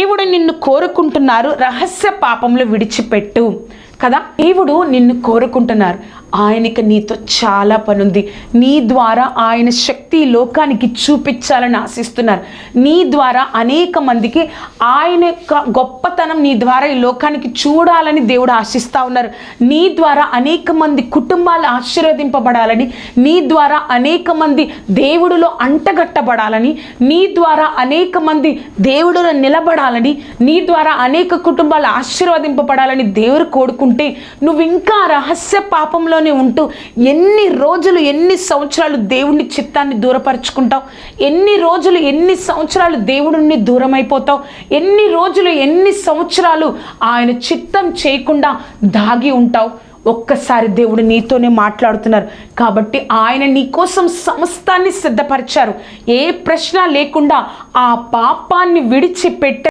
దేవుడు నిన్ను కోరుకుంటున్నారు రహస్య పాపంలో విడిచిపెట్టు. కదా? దేవుడు నిన్ను కోరుకుంటున్నారు. ఆయనకి నీతో చాలా పని ఉంది నీ ద్వారా ఆయన శక్తి లోకానికి చూపించాలని ఆశిస్తున్నారు నీ ద్వారా అనేక మందికి ఆయన యొక్క గొప్పతనం నీ ద్వారా ఈ లోకానికి చూడాలని దేవుడు ఆశిస్తూ ఉన్నారు. నీ ద్వారా అనేక మంది కుటుంబాలు ఆశీర్వదింపబడాలని నీ ద్వారా అనేక మంది దేవుడిలో అంటగట్టబడాలని నీ ద్వారా అనేక మంది దేవుడిలో నిలబడాలని నీ ద్వారా అనేక కుటుంబాలు ఆశీర్వదింపబడాలని దేవుడు కోరుకుంటే నువ్వు ఇంకా రహస్య పాపంలో పాపంలోనే ఉంటూ ఎన్ని రోజులు ఎన్ని సంవత్సరాలు దేవుని చిత్తాన్ని దూరపరుచుకుంటావు? ఎన్ని రోజులు ఎన్ని సంవత్సరాలు దేవుడిని దూరం అయిపోతావు ఎన్ని రోజులు ఎన్ని సంవత్సరాలు ఆయన చిత్తం చేయకుండా దాగి ఉంటావు? ఒక్కసారి దేవుడు నీతోనే మాట్లాడుతున్నారు. కాబట్టి ఆయన నీ కోసం సమస్తాన్ని సిద్ధపరిచారు. ఏ ప్రశ్న లేకుండా ఆ పాపాన్ని విడిచిపెట్ట